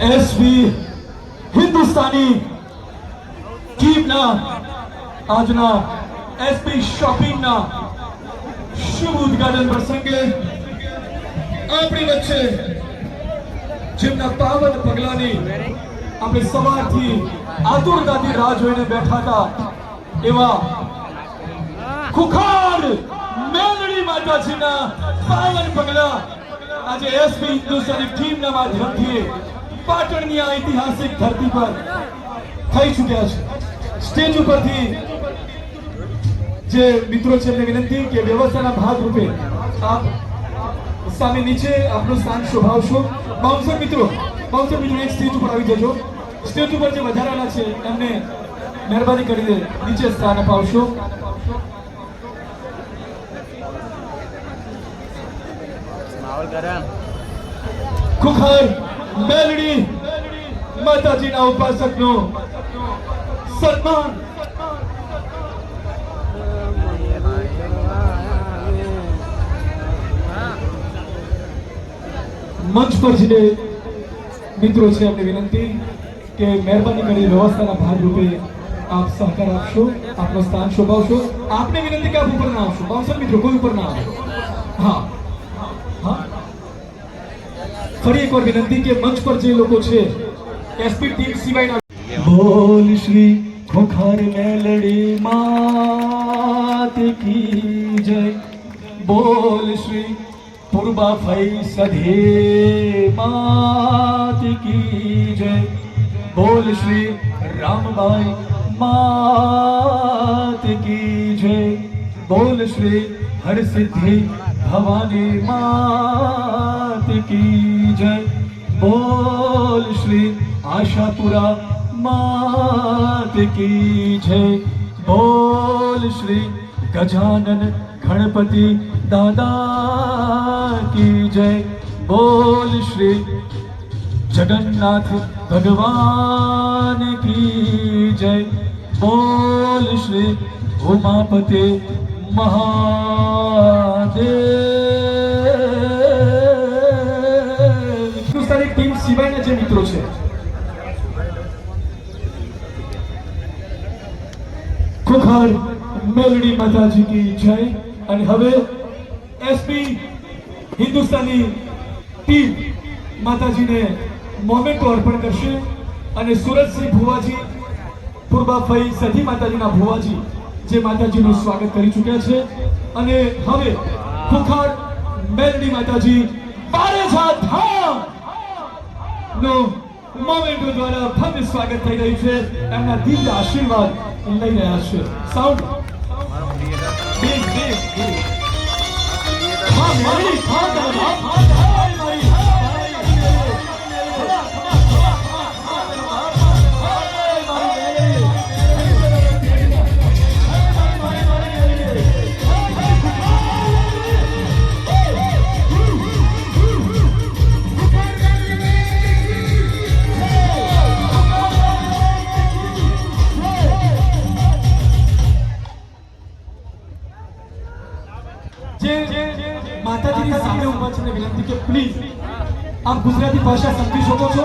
SB Hindustani ટીમના આજના SP શોપિંગના શુભ ઉદઘાટન પ્રસંગે આપણી વચ્ચે જેમના પાવન પગલાની આપણે સવારથી આતુરતાથી રાહ જોઈને બેઠા હતા એવા ખુખાર મેલડી માતાજીના પાવન પગલા આજે એસપી હિન્દુસ્તાની ટીમના માધ્યમથી પાટણની આ ઐતિહાસિક ધરતી પર થઈ ચૂક્યા છે. સ્ટેજ ઉપરથી જે મિત્રો છે એમને વિનંતી કે વ્યવસ્થાના ભાગરૂપે આપ સામે નીચે આપનો સ્થાન શોભાવશો. બાઉન્સર મિત્રો બાઉન્સર મિત્રો એક સ્ટેજ ઉપર આવી જજો. સ્ટેજ ઉપર જે વધારાના છે એમને મહેરબાની કરીને નીચે સ્થાન અપાવશો. ખુખર મેલડી માતાજીના ઉપાસકનો સન્માન. મંચ પર જે મિત્રો છે એમને વિનંતી કે મહેરબાની કરી વ્યવસ્થાના ભાગરૂપે આપ સહકાર આપશો, આપનું સ્થાન શોભાવશો. આપને વિનંતી કે આપ ઉપર ના આવશો? બાઉન્સર મિત્રો, કોઈ ઉપર ના આવશો હા. ફરી એકવાર વિનંતી કે મંચ પર જે લોકો છે, એસપી ટીમ સિવાયના બોલ શ્રી ખોખાર મેલડી માત કી જય. બોલ શ્રી પૂર્વા ફઈ સધે માત કી જય. બોલ શ્રી રામબાઈ માત કી જય. બોલ શ્રી હરસિદ્ધિ ભવાની માત કી જય. બોલ શ્રી આશાપુરા માત કી જય. બોલ શ્રી ગજાનન ગણપતિ દાદા કી જય. બોલ શ્રી જગન્નાથ ભગવાન કી જય. બોલ શ્રી ઉમાપતે મહાદેવ. મિત્રો છે. ખુખાર મેલડી માતાજી કી જય. અને હવે એસપી હિન્દુસ્તાની ટીમ માતાજીને મોમેન્ટો અર્પણ કરશે. અને સુરતસિંહ ભુવાજી, પૂર્બાફઈ સતી માતાજીના ભુવાજી, જે માતાજીનું સ્વાગત કરી ચૂક્યા છે. અને હવે ખુખાર મેલડી માતાજી, બારેજા ધામ! નો મોમેન્ટો દ્વારા ભવ્ય સ્વાગત થઈ રહ્યું છે. એમના દિવ્ય આશીર્વાદ લઈ રહ્યા છે. સાઉન્ડ બિગ બિગ બિગ હા મારી હા જે માતાજીની સામે ઊભા છે વિનંતી કે પ્લીઝ આપ ગુજરાતી ભાષા સમજી શકો છો.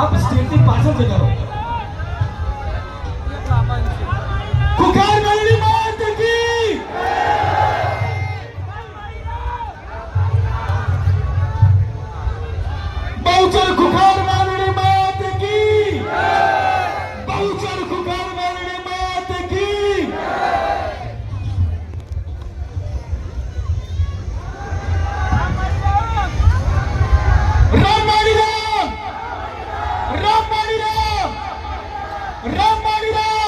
આપ સ્ટેજની પાછળ જતા રહો. Ramari Ram! Ramari Ram! Ramari Ram!